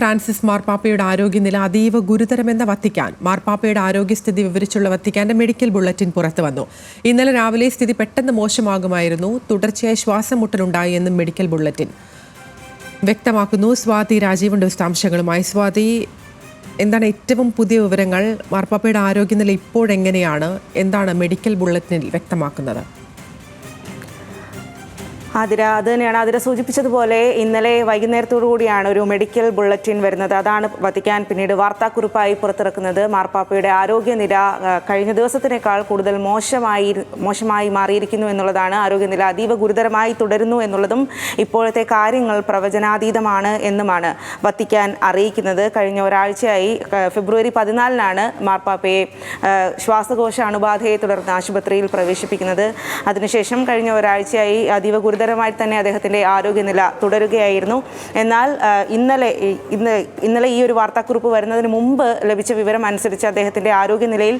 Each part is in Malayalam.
ഫ്രാൻസിസ് മാർപ്പാപ്പയുടെ ആരോഗ്യനില അതീവ ഗുരുതരമെന്ന വത്തിക്കാൻ മാർപ്പാപ്പയുടെ ആരോഗ്യസ്ഥിതി വിവരിച്ചുള്ള വത്തിക്കാന്റെ മെഡിക്കൽ ബുള്ളറ്റിൻ പുറത്തു വന്നു. ഇന്നലെ രാവിലെ സ്ഥിതി പെട്ടെന്ന് മോശമാകുമായിരുന്നു. തുടർച്ചയായി ശ്വാസം മുട്ടലുണ്ടായി എന്നും മെഡിക്കൽ ബുള്ളറ്റിൻ വ്യക്തമാക്കുന്നു. സ്വാതി രാജീവിന്റെ വിശദാംശങ്ങളുമായി സ്വാതി എന്താണ് ഏറ്റവും പുതിയ വിവരങ്ങൾ? മാർപ്പാപ്പയുടെ ആരോഗ്യനില ഇപ്പോഴെങ്ങനെയാണ്? എന്താണ് മെഡിക്കൽ ബുള്ളറ്റിനിൽ വ്യക്തമാക്കുന്നത്? അതിര അത് തന്നെയാണ് അതിര സൂചിപ്പിച്ചതുപോലെ ഇന്നലെ വൈകുന്നേരത്തോടു കൂടിയാണ് ഒരു മെഡിക്കൽ ബുള്ളറ്റിൻ വരുന്നത്. അതാണ് വത്തിക്കാൻ പിന്നീട് വാർത്താക്കുറിപ്പായി പുറത്തിറക്കുന്നത്. മാർപ്പാപ്പയുടെ ആരോഗ്യനില കഴിഞ്ഞ ദിവസത്തിനേക്കാൾ കൂടുതൽ മോശമായി മോശമായി മാറിയിരിക്കുന്നു എന്നുള്ളതാണ്. ആരോഗ്യനില അതീവ ഗുരുതരമായി തുടരുന്നു എന്നുള്ളതും ഇപ്പോഴത്തെ കാര്യങ്ങൾ പ്രവചനാതീതമാണ് എന്നുമാണ് വത്തിക്കാൻ അറിയിക്കുന്നത്. കഴിഞ്ഞ ഒരാഴ്ചയായി ഫെബ്രുവരി പതിനാലിനാണ് മാർപ്പാപ്പയെ ശ്വാസകോശ അണുബാധയെ തുടർന്ന് ആശുപത്രിയിൽ പ്രവേശിപ്പിക്കുന്നത്. അതിനുശേഷം കഴിഞ്ഞ ഒരാഴ്ചയായി അതീവ ഗുരുതരമായി തന്നെ അദ്ദേഹത്തിന്റെ ആരോഗ്യനില തുടരുകയായിരുന്നു. എന്നാൽ ഇന്നലെ ഇന്ന് ഇന്നലെ ഈ ഒരു വാർത്താക്കുറിപ്പ് വരുന്നതിന് മുമ്പ് ലഭിച്ച വിവരം അനുസരിച്ച് അദ്ദേഹത്തിന്റെ ആരോഗ്യനിലയിൽ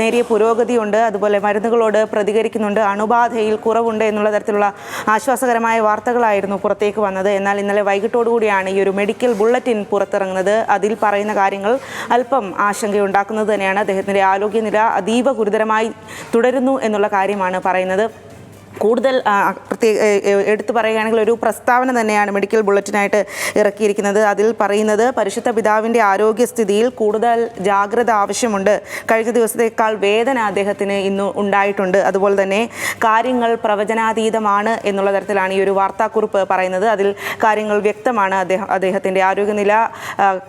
നേരിയ പുരോഗതിയുണ്ട്. അതുപോലെ മരുന്നുകളോട് പ്രതികരിക്കുന്നുണ്ട്. അണുബാധയിൽ കുറവുണ്ട് എന്നുള്ള തരത്തിലുള്ള ആശ്വാസകരമായ വാർത്തകളായിരുന്നു പുറത്തേക്ക് വന്നത്. എന്നാൽ ഇന്നലെ വൈകിട്ടോടുകൂടിയാണ് ഈ ഒരു മെഡിക്കൽ ബുള്ളറ്റിൻ പുറത്തിറങ്ങുന്നത്. അതിൽ പറയുന്ന കാര്യങ്ങൾ അല്പം ആശങ്കയുണ്ടാക്കുന്നത് തന്നെയാണ്. അദ്ദേഹത്തിന്റെ ആരോഗ്യനില അതീവ ഗുരുതരമായി തുടരുന്നു എന്നുള്ള കാര്യമാണ് പറയുന്നത്. കൂടുതൽ പ്രത്യേക എടുത്തു പറയുകയാണെങ്കിൽ ഒരു പ്രസ്താവന തന്നെയാണ് മെഡിക്കൽ ബുള്ളറ്റിനായിട്ട് ഇറക്കിയിരിക്കുന്നത്. അതിൽ പറയുന്നത് പരിശുദ്ധ പിതാവിന്റെ ആരോഗ്യസ്ഥിതിയിൽ കൂടുതൽ ജാഗ്രത ആവശ്യമുണ്ട്. കഴിഞ്ഞ ദിവസത്തേക്കാൾ വേദന അദ്ദേഹത്തിന് ഇന്ന് ഉണ്ടായിട്ടുണ്ട്. അതുപോലെ തന്നെ കാര്യങ്ങൾ പ്രവചനാതീതമാണ് എന്നുള്ള തരത്തിലാണ് ഈ ഒരു വാർത്താക്കുറിപ്പ് പറയുന്നത്. അതിൽ കാര്യങ്ങൾ വ്യക്തമാണ് അദ്ദേഹം അദ്ദേഹത്തിന്റെ ആരോഗ്യനില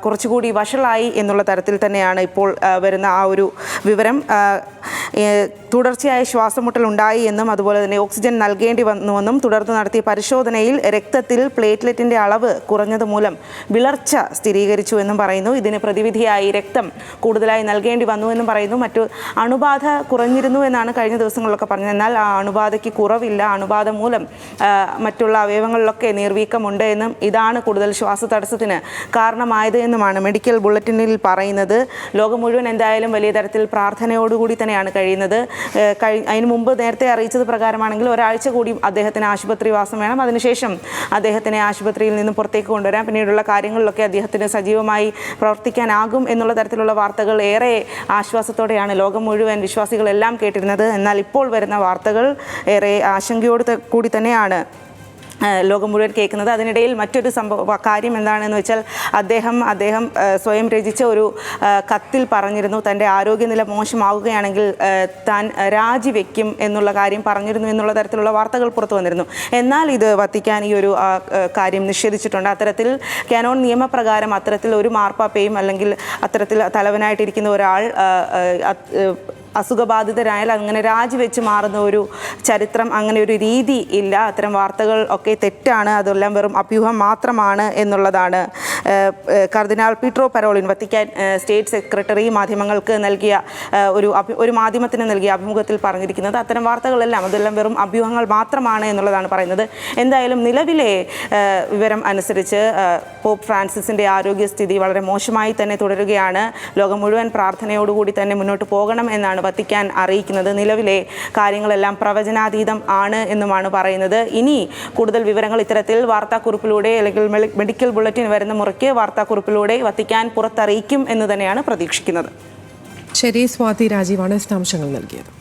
കുറച്ചുകൂടി വഷളായി എന്നുള്ള തരത്തിൽ തന്നെയാണ് ഇപ്പോൾ വരുന്ന ആ ഒരു വിവരം. തുടർച്ചയായ ശ്വാസമുട്ടൽ ഉണ്ടായി എന്നും അതുപോലെ തന്നെ ഓക്സിജൻ നൽകേണ്ടി വന്നുവെന്നും തുടർന്ന് നടത്തിയ പരിശോധനയിൽ രക്തത്തിൽ പ്ലേറ്റ്ലെറ്റിന്റെ അളവ് കുറഞ്ഞത് മൂലം വിളർച്ച സ്ഥിരീകരിച്ചു എന്നും പറയുന്നു. ഇതിന് പ്രതിവിധിയായി രക്തം കൂടുതലായി നൽകേണ്ടി വന്നു എന്നും പറയുന്നു. മറ്റു അണുബാധ കുറഞ്ഞിരുന്നു എന്നാണ് കഴിഞ്ഞ ദിവസങ്ങളിലൊക്കെ പറഞ്ഞത്. എന്നാൽ ആ അണുബാധയ്ക്ക് കുറവില്ല. അണുബാധ മൂലം മറ്റുള്ള അവയവങ്ങളിലൊക്കെ നീർവീക്കമുണ്ട് എന്നും ഇതാണ് കൂടുതൽ ശ്വാസതടസ്സത്തിന് കാരണമായത് എന്നുമാണ് മെഡിക്കൽ ബുള്ളറ്റിനിൽ പറയുന്നത്. ലോകം മുഴുവൻ എന്തായാലും വലിയ തരത്തിൽ പ്രാർത്ഥനയോടുകൂടി തന്നെയാണ് കഴിയുന്നത്. കഴി അതിന് മുമ്പ് നേരത്തെ അറിയിച്ചത് പ്രകാരമാണെങ്കിൽ ഒരാഴ്ച കൂടി അദ്ദേഹത്തിന് ആശുപത്രി വാസം വേണം. അതിനുശേഷം അദ്ദേഹത്തിനെ ആശുപത്രിയിൽ നിന്ന് പുറത്തേക്ക് കൊണ്ടുവരാം. പിന്നീടുള്ള കാര്യങ്ങളിലൊക്കെ അദ്ദേഹത്തിന് സജീവമായി പ്രവർത്തിക്കാനാകും എന്നുള്ള തരത്തിലുള്ള വാർത്തകൾ ഏറെ ആശ്വാസത്തോടെയാണ് ലോകം മുഴുവൻ വിശ്വാസികളെല്ലാം കേട്ടിരുന്നത്. എന്നാൽ ഇപ്പോൾ വരുന്ന വാർത്തകൾ ഏറെ ആശങ്കയോട് കൂടി തന്നെയാണ്. ലോകം മുഴുവൻ കേൾക്കുന്നത്. അതിനിടയിൽ മറ്റൊരു സംഭവ കാര്യം എന്താണെന്ന് വെച്ചാൽ അദ്ദേഹം അദ്ദേഹം സ്വയം രചിച്ച ഒരു കത്തിൽ പറഞ്ഞിരുന്നു. തന്റെ ആരോഗ്യനില മോശമാവുകയാണെങ്കിൽ താൻ രാജിവെക്കും എന്നുള്ള കാര്യം പറഞ്ഞിരുന്നു എന്നുള്ള തരത്തിലുള്ള വാർത്തകൾ പുറത്തു വന്നിരുന്നു. എന്നാൽ ഇത് വത്തിക്കാൻ ഈ ഒരു കാര്യം നിഷേധിച്ചിട്ടുണ്ട്. അത്തരത്തിൽ കാനോൺ നിയമപ്രകാരം അത്തരത്തിൽ ഒരു മാർപ്പാപ്പയും അല്ലെങ്കിൽ അത്തരത്തിൽ തലവനായിട്ടിരിക്കുന്ന ഒരാൾ അസുഖബാധിതരായാൽ അങ്ങനെ രാജിവെച്ച് മാറുന്ന ഒരു ചരിത്രം അങ്ങനെ ഒരു രീതി ഇല്ല. അത്തരം വാർത്തകൾ ഒക്കെ തെറ്റാണ്. അതെല്ലാം വെറും അഭ്യൂഹം മാത്രമാണ് എന്നുള്ളതാണ്. കർദിനാൾ Pietro Parolin Vatican state secretary മാധ്യമങ്ങൾക്ക് നൽകിയ ഒരു ഒരു മാധ്യമത്തിന് നൽകിയ അഭിമുഖത്തിൽ പറഞ്ഞിരിക്കുന്നത് അത്തരം വാർത്തകളെല്ലാം അതെല്ലാം വെറും അഭ്യൂഹങ്ങൾ മാത്രമാണ് എന്നുള്ളതാണ് പറയുന്നത്. എന്തായാലും നിലവിലെ വിവരം അനുസരിച്ച് പോപ്പ് ഫ്രാൻസിസിന്റെ ആരോഗ്യസ്ഥിതി വളരെ മോശമായി തന്നെ തുടരുകയാണ്. ലോകം മുഴുവൻ പ്രാർത്ഥനയോടുകൂടി തന്നെ മുന്നോട്ട് പോകണം എന്നാണ് വത്തിക്കാൻ അറിയിക്കുന്നത്. നിലവിലെ കാര്യങ്ങളെല്ലാം പ്രവചനാതീതം ആണ് എന്നുമാണ് പറയുന്നത്. ഇനി കൂടുതൽ വിവരങ്ങൾ ഇത്തരത്തിൽ വാർത്താക്കുറിപ്പിലൂടെ അല്ലെങ്കിൽ മെഡിക്കൽ ബുള്ളറ്റിൻ വരുന്ന മുറയ്ക്ക് വാർത്താക്കുറിപ്പിലൂടെ വത്തിക്കാൻ പുറത്തറിയിക്കും എന്ന് തന്നെയാണ് പ്രതീക്ഷിക്കുന്നത്. ശരി സ്വാതി രാജീവാണ് വിശദാംശങ്ങൾ നൽകിയത്.